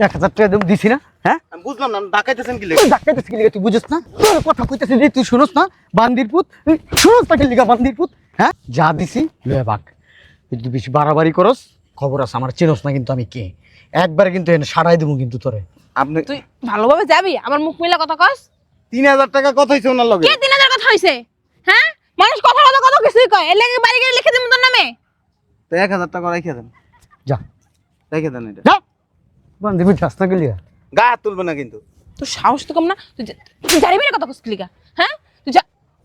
এক হাজার টাকা দেব দিছি না হ্যাঁ? আমি বুঝলাম না ডাকাইতেছেন কি কি লিগা? তুই বুঝিস না? তোর কথা কইতেছি তুই শুনস না? বান্দির পুত তুই শুনস না কি লিগা বান্দির পুত হ্যাঁ? যা দিছি লয়ে বাক। তুই বেশি বাড়াবাড়ি করস খবর আছে আমার চেনস না কিন্তু আমি কে। একবার কিন্তু এনে সারাই দেবো কিন্তু তোরে। আপনি তুই ভালোভাবে যাবি? আমার মুখ মিলা কথা কস। তিন হাজার টাকা কত হয়েছে ওনার লগে। কে তিন হাজার কথা হইছে? হ্যাঁ? মানুষ কথা কথা কত কিছুই কয়? এর লাগে বাড়ি গিয়ে লিখে দিমু তোর নামে? তো এক হাজার টাকা রেখে দেন। যা। রেখে দেন এটা। পুত যাস না কি লিগা গা তুলবে না কিন্তু। তোর সাহস তো কম না? তুই জানি মেরে কথা কস লিগা? হ্যাঁ? তুই যা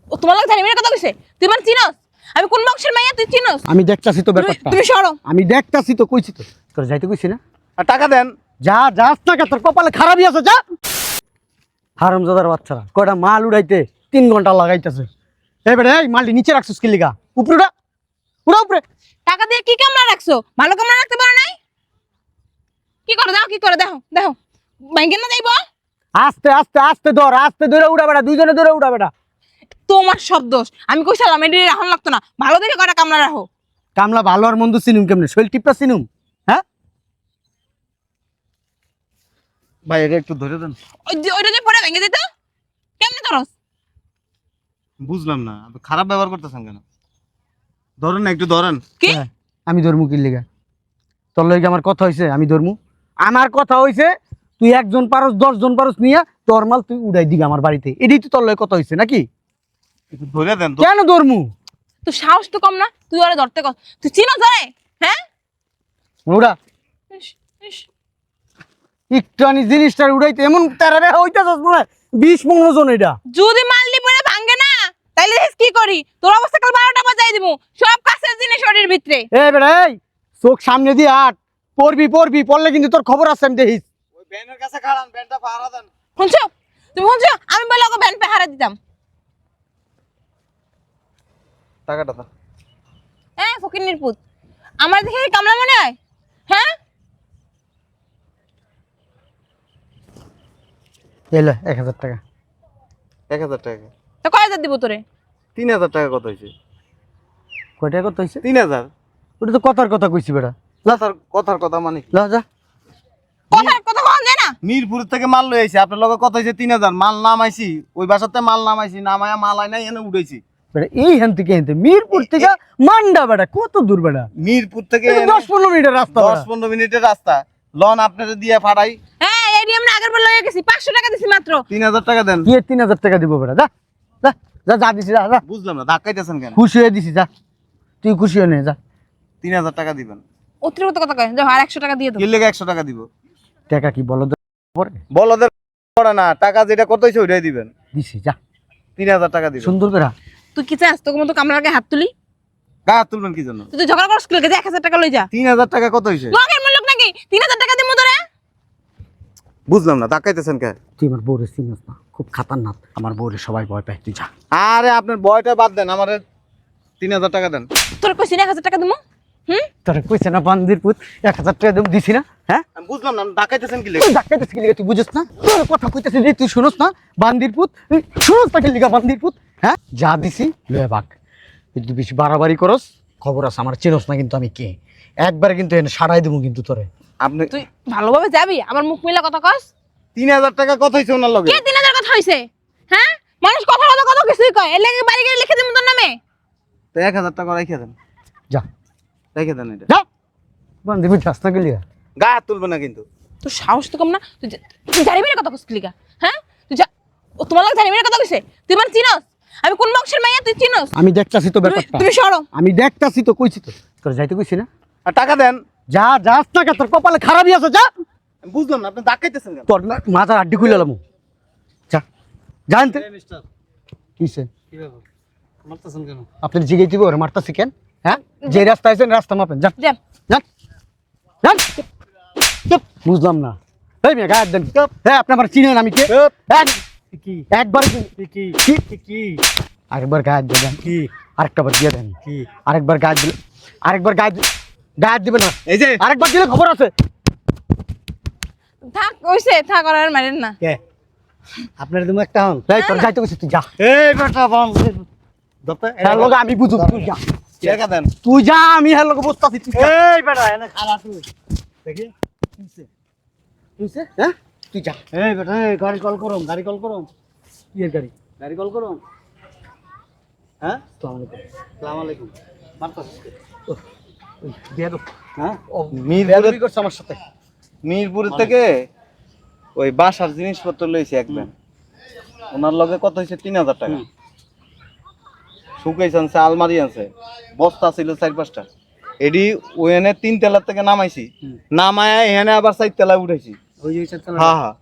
ও তোমার লাগে জানি মেরে কথা কইছে? তুই মানে চিনস? আমি কোন বংশের মাইয়া তুই চিনস? আমি দেখতাছি তো ব্যাপারটা। তুমি সরো। আমি দেখতাছি তো কইছি তো। তোর যাইতে কইছি না? আর টাকা দেন। যা যাস না কে তোর কপালে খারাপই আছে যা। হারামজাদার বাচ্চারা কয়টা মাল উড়াইতে তিন ঘণ্টা লাগাইতেছে। এই বেটা এই মালটি নিচে রাখছিস কি লিগা? উপরে উড়া উপরে। টাকা দিয়ে কি কামড়া রাখছো? ভালো কামড়া রাখতে পারো নাই? কি করে? দাও কি করে? দেখো দেখো। ব্যাংকে না যাইবো? আস্তে আস্তে আস্তে ধর আস্তে ধরে উড়া বেটা দুইজনে ধরে উড়া বেটা। তোমার সব দোষ। আমি কইছিলাম এটি রাখুন লাগতো না। ভালো দেখে কয়টা কামড়া রাখো। কামলা ভালো আর মন্দ চিনুম কেমনে? শৈল টিপটা চিনুম হ্যাঁ? ভাই এটা একটু ধরে দেন। ওই যে ওইটা যে পরে ভেঙে দিত কেমনে ধরস? বুঝলাম না আপনি খারাপ ব্যবহার করতেছেন কেন? ধরেন না একটু ধরেন। কি? হ্যাঁ, আমি ধর্মু কি লিগা তোর লইগে আমার কথা হইছে? আমি ধর্মু? আমার কথা হইছে তুই একজন পারস দশজন পারস নিয়ে তোর মাল তুই উড়াই দিবি আমার বাড়িতে। এটাই তো তোর কথা হইছে নাকি? ধরে দেন কেন ধর্মু? তুই সাহস তো কম না তুই ওরে ধরতে কর তুই চিনো ধরে হ্যাঁ? উড়া। ইস। জিনিসটা উড়াইতে এমন তারা রে হইতাছস মনে হয় বিশ মনোজন এটা। যদি মালনি পরে ভাঙে না তাইলে কি করি? তোর অবস্থা কাল বারোটা বাজাই দিব সব কাছের জিনিস শরীর ভিতরে। এই বেটা এই চোখ সামনে দিয়ে আট। পড়বি পড়বি পড়লে কিন্তু তোর খবর আছে আমি দেখিস। ওই ব্যানের কাছে খাড়ান ব্যানটা পাহারা দেন। শুনছো? তুমি শুনছো? আমি বলে ওকে ভ্যান পে হারা দিতাম। টাকাটা দাও। হ্যাঁ ফকির নির্পুত আমার দেখে কামলা মনে হয়? হ্যাঁ? এলো এক হাজার টাকা। এক হাজার টাকা। তো কয় হাজার দিব তোরে? তিন হাজার টাকা কত হয়েছে? কয় টাকা কত হয়েছে? তিন হাজার। ওটা তো কথার কথা কইছি বেটা। কথার কথার কথা মানে কি? ল যা কথা কথা যায় না। মিরপুর থেকে মাল লই আইছি আপনার লগে কত হয়েছে তিন হাজার। মাল নামাইছি ওই বাসাতে মাল নামাইছি নামায়া মাল আই নাই এনে উঠেছি বেটা এই হেন থেকে হেনতে মিরপুর থেকে মান্ডা বেটা কত দূর বেটা? মিরপুর থেকে এই তো এনে দশ পনেরো মিনিটের রাস্তা দশ বেটা। পনেরো মিনিটের রাস্তা। লন আপনাদের দিয়ে ফাড়াই। হ্যাঁ এই দিয়ে আমরা আগের বার লয়ে গেছি পাঁচশো টাকা দিছি মাত্র। তিন হাজার টাকা দেন। তিন হাজার টাকা দিব বেটা যা যা যা যা দিছি যা। বুঝলাম না ধাক্কাইতেছেন কেন? খুশি হয়ে দিছি যা। তুই খুশি হয়ে নে যা। তিন হাজার টাকা দিবেন। অতিরিক্ত কথা কয় যাও আর একশো টাকা দিয়ে কি লেগে একশো টাকা দিব। টাকা কি বলো তো পরে? বলদের করে না টাকা যেটা কত হয়েছে ওইটাই দিবেন। দিছি যা। তিন হাজার টাকা দিবেন সুন্দর করে তুই কি চাস? তোকে মতো কামলার গায়ে হাত তুলি? গা হাত তুলবেন কি জন্য? তুই ঝগড়া করস যে এক হাজার টাকা লই যা। তিন হাজার টাকা কত হয়েছে লগের মূল্য নাকি? তিন হাজার টাকা দিব তোরে। বুঝলাম না ধাক্কাইতেছেন কে? তুই আমার বউরে চিনিস না খুব খাতারনাক। আমার বউরে সবাই ভয় পায় তুই যা। আরে আপনার বয়টা বাদ দেন আমার তিন হাজার টাকা দেন। তোর কইছি এক হাজার টাকা দিব হুম? তোরা কইছে না বান্দির পুত এক হাজার টাকা দেব দিছি না হ্যাঁ? আমি বুঝলাম না কি লেগে? তুই ডাক্তারতেছি কি লিগা তুই বুঝিস না? তোর কথা কইতেছি তুই শুনস না বান্দির পুত তুই শুনস না কি লিগা বান্দির পুত হ্যাঁ? যা দিছি লয়ে বাক তুই বেশি বাড়াবাড়ি করস খবর আছে আমার চেনস না কিন্তু আমি কে। একবার কিন্তু এনে সারাই দেবো কিন্তু তোরে। আপনি তুই ভালোভাবে যাবি? আমার মুখ মিলা কথা কস। তিন হাজার টাকা কথা হয়েছে ওনার লগে। কে তিন হাজার কথা হইছে? হ্যাঁ? মানুষ কথা কথা কত কিছুই কয়। এর লাগে বাড়ি গিয়ে লিখে দিমু তোর নামে? তো এক হাজার টাকা রেখে দেন। যা। রেখে দেন এটা। যা বান্দির পুত যাস না কি গা হাত তুলবে না কিন্তু। তোর সাহস তো কম না? তুই যা- তুই জানি মেরে কথা কস লিগা হ্যাঁ? তুই যা ও তোমার লাগে জানি মেরে কথা কইছে? তুই মানে চিনস? আমি কোন বংশের মাইয়া তুই চিনস? আমি দেখতাছি তো ব্যাপারটা। তুমি সরো। আমি দেখতাছি তো কইছি তো। তোর যাইতে কইছি না? আর টাকা দেন। যা যাস না কে তোর কপালে খারাপই আছে যা। বুঝলাম না আপনি ধাক্কাইতেছেন কেন? তোর না মাথার আড্ডি খুলে এলাম যা। জানতে কিসে? আপনি জিগে দিব ওরে মারতাছি কেন? হ্যাঁ? যে রাস্তা আছেন রাস্তা মাপেন যান। যান। যান। চুপ। বুঝলাম না। এই মেয়ে গায়ের দেন। হ্যাঁ আপনি আমার চিনেন আমি কে? একবার কি কি কি আরেকবার গায়ে দিয়ে দেন। কি আরেকটা বার দিয়ে দেন। কি আরেকবার গায়ে দিলে আরেকবার গায়ে দি- গায়ে দিবে না। এই যে আরেকবার দিলে খবর আছে। থাক কইছে থাক আর মারেন না। কে? আপনার তুমি একটা হন। এই তোর যাইতে কইছি তুই যা। এই বেটা বল দপ্তর হ্যাঁ লোক আমি বুঝুম তুই যা। টাকা দেন। তুই যা আমি হ্যাঁ লোক বসতাছি তুই এই বেটা এনে খালা তুই। দেখি। তুইছে। হ্যাঁ? তুই যা। এই বেটা এই গাড়ি কল করো গাড়ি কল করো কি গাড়ি। গাড়ি কল করো হ্যাঁ? আলাইকুম। সালাম আলাইকুম। হ্যাঁ? করছে আমার সাথে। মিরপুর থেকে ওই বাসার জিনিসপত্র লইছে এক ব্যান ওনার লগে কত হয়েছে তিন হাজার টাকা। শুকাইছে আনছে আলমারি আনছে বস্তা ছিল চার পাঁচটা। এডি ওখানে তিন তেলার থেকে নামাইছি। নামায় এখানে আবার চার তেলায় উঠাইছি। হ্যাঁ হ্যাঁ।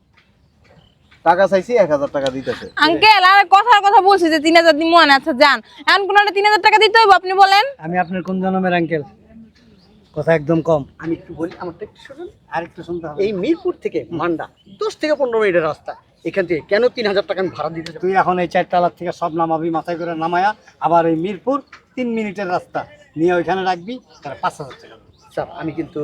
টাকা চাইছি এক হাজার টাকা দিতেছে। আঙ্কেল আর কথার কথা বলছি যে তিন হাজার দিন মনে আচ্ছা যান। এখন কোনো তিন হাজার টাকা দিতে হইব আপনি বলেন। আমি আপনার কোন জন্মের আঙ্কেল? কথা একদম কম। আমি একটু বলি আমারটা একটু শুনুন। আর একটু শুনতে হবে। এই মিরপুর থেকে মান্ডা দশ থেকে পনেরো মিনিটের রাস্তা। এখান থেকে কেন তিন হাজার টাকা আমি ভাড়া দিতে তুই এখন এই চারতলার থেকে সব নামাবি মাথায় করে নামায়া আবার এই মিরপুর তিন মিনিটের রাস্তা। নিয়ে ওইখানে রাখবি তার পাঁচ হাজার টাকা। স্যার আমি কিন্তু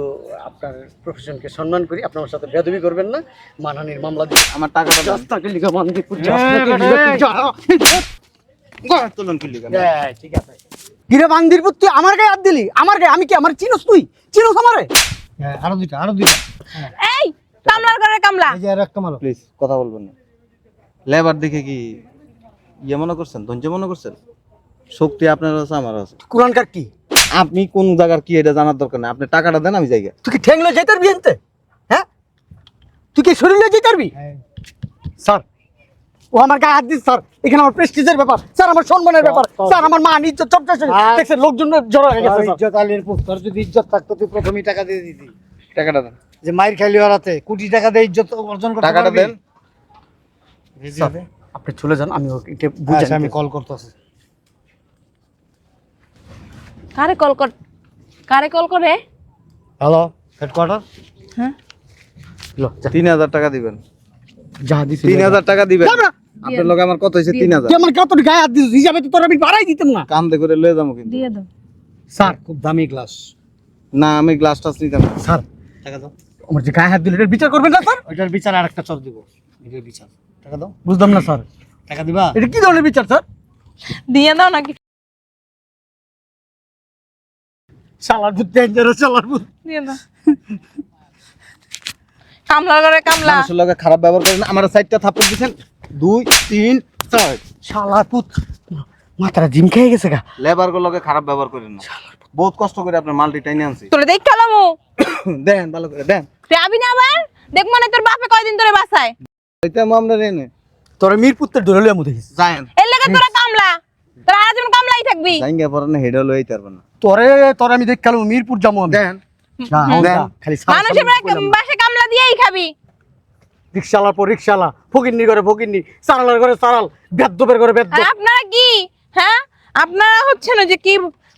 আপনার প্রফেশনকে সম্মান করি আপনার সাথে বেদবি করবেন না। মানহানির মামলা দিয়ে আমার টাকাটা দেন। রাস্তাকে লিখা হ্যাঁ ঠিক আছে। গিরে বান্দিরপুর তুই আমার গায়ে হাত দিলি? আমার গায়ে আমি কি আমার চিনোস তুই? চিনোস আমারে? হ্যাঁ আরও দুইটা আরও দুইটা। এই কামলার ঘরে কামলা। এই যে আর একটা মারো প্লিজ কথা বলবেন না। লেবার দেখে কি ইয়ে মনে করছেন? ধৈর্য মনে করছেন? শক্তি আপনার আছে আমার আছে। কোরআনকার কি? আপনি কোন জায়গার কি এটা জানার দরকার নেই। আপনি টাকাটা দেন আমি জায়গা তুই কি ঠেংলে যেতে পারবি এনতে? হ্যাঁ? তুই কি শরীরে যেতে পারবি? হ্যাঁ। স্যার ও আমার গায়ে হাত দিস স্যার। এখানে আমার প্রেস্টিজের ব্যাপার। স্যার আমার সম্মানের ব্যাপার। স্যার। আমার মান ইজ্জত হয়ে- আর- দেখছেন লোকজন জড়ো হয়ে গেছে ইজ্জত আলীর তোর যদি ইজ্জত থাকতো তুই প্রথমেই টাকা দিয়ে দিতি। টাকাটা দেন। যে মাইর খাইলি হারাতে কোটি টাকা দিয়ে ইজ্জত অর্জন করতে টাকাটা দেন। আপনি চলে যান আমি ওকে এটা আচ্ছা, বুঝে আমি কল করতেছি। কারে কল কর কারে কল করে? হ্যালো হেডকোয়ার্টার হ্যাঁ। তিন হাজার টাকা দিবেন। যা দিছি তিন হাজার টাকা দিবেন। আপনার লোক আমার কত হয়েছে তিন হাজার। তুই আমার কত গায়ে হাত দিস হিসাবে তো তোর আমি বাড়াই দিতাম না। কান্দে করে লয়ে যাব কিন্তু। দিয়ে দাও স্যার খুব দামি গ্লাস না আমি গ্লাস টাস নিতাম স্যার। টাকা দাও। আমার যে গায়ে হাত দিলে এটার বিচার করবেন না স্যার? ওইটার বিচার আর একটা চপ দিব। এটার বিচার। টাকা দাও। বুঝলাম না স্যার। টাকা দিবা? এটা কি ধরনের বিচার স্যার? দিয়ে দাও নাকি? শালার ভূত ডেঞ্জারাস শালার ভূত। দিয়ে দাও। কামলার ঘরে কামলা। মানুষের লোকে খারাপ ব্যবহার করেন আমার সাইডটা থাপ্পড় দিচ্ছেন দুই তিন চার। শালার ভূত। মাথাটা জিম খেয়ে গেছে গা। লেবার গুলোকে খারাপ ব্যবহার করেন না। বহুত কষ্ট করে আপনার মালটি টাইনে আনছি। তোরে দেখ খেলামু দেন ভালো করে দেন। তুই আবি না আবার? দেখ মনে তোর বাপে কয়দিন ধরে বাসায়? এটা আমরা এনে তোর ধরে লিয়ে মুদে গেছিস যায়েন। এর লেগে তোরা কামলা। তোরা আজীবন কামলাই থাকবি। জাইঙ্গা পরে না হেডে লইতে পারবেন না। তোরে তোর আমি দেখ কালো মিরপুর যাব আমি। দেন মানুষের সারা কামলা দিয়েই খাবি। রিক্সালার পর রিক্সালা ফকিন্নি করে ফকিন্নি সারালার করে সারাল বেদ্যপের করে বেদ্য আপনারা কি? হ্যাঁ? আপনারা হচ্ছে না যে কি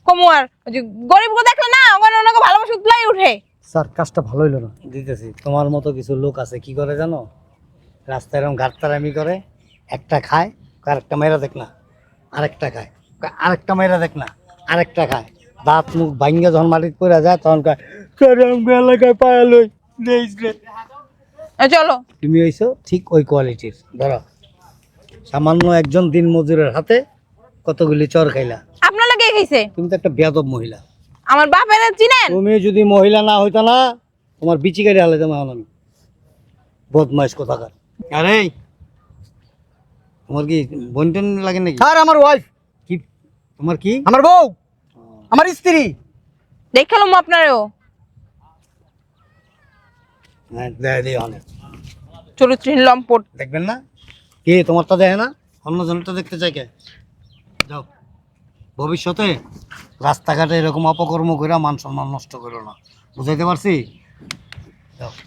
কমুয়ার ওই যে গরিব দেখলে না ওখানে ওনাকে ভালোবাসা উতলাই উঠে। স্যার কাজটা ভালো হইল না। দিতেছি। তোমার মতো কিছু লোক আছে কি করে জানো? রাস্তায় এরকম ঘাটতারামি করে একটা খায় আরেকটা মেয়েরা দেখ না আরেকটা খায় আরেকটা মেয়েরা দেখ না আরেকটা খায়। দাঁত মুখ ভাঙ্গে যখন মাটিতে পড়ে যায় তখন কয় "কারণ এলাকায় পায়া লই চলো। তুমি হইছো ঠিক ওই কোয়ালিটির ধরো। সামান্য একজন দিন মজুরের হাতে কতগুলি চর খাইলা। আপনার লাগে খাইছে? তুমি তো একটা বেয়াদব মহিলা। আমার বাপের চিনেন? তুমি যদি মহিলা না হইতা না তোমার বিচি গাড়ি হালে যাব আমি। বদমাইশ কোথাকার। আরে। তোমার কি বন্টন লাগে নাকি? আর আমার ওয়াইফ কি? তোমার কি? আমার বউ। আমার স্ত্রী। দেখালাম আপনারও। হ্যাঁ, চরিত্রহীন লম্পট। দেখবেন না? কি তোমারটা দেখে না? অন্য জনটা দেখতে চাই কে? যাও। ভবিষ্যতে রাস্তাঘাটে এরকম অপকর্ম করে মান সম্মান নষ্ট করো না। বুঝাইতে পারছি?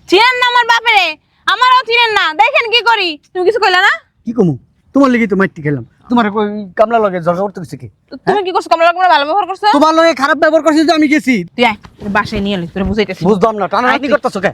চিনেন না আমার বাপেরে? আমারও চিনেন না। দেখেন কি করি। তুমি কিছু কইলা না? কি কমু? তোমার লেগে তো মাইটি খেলাম। তোমার কামলা লগে ঝগড়া করতে গেছে কি? তুমি কি করছ? কমলা কমলা ভালো ব্যবহার করছ? তোমার লগে খারাপ ব্যবহার করছিস যে আমি গেছি। তুই আয় বাসায় নিয়ে এলি তোর বুঝাইতেছি। বুঝলাম না। টানাটানি করতেছো কে?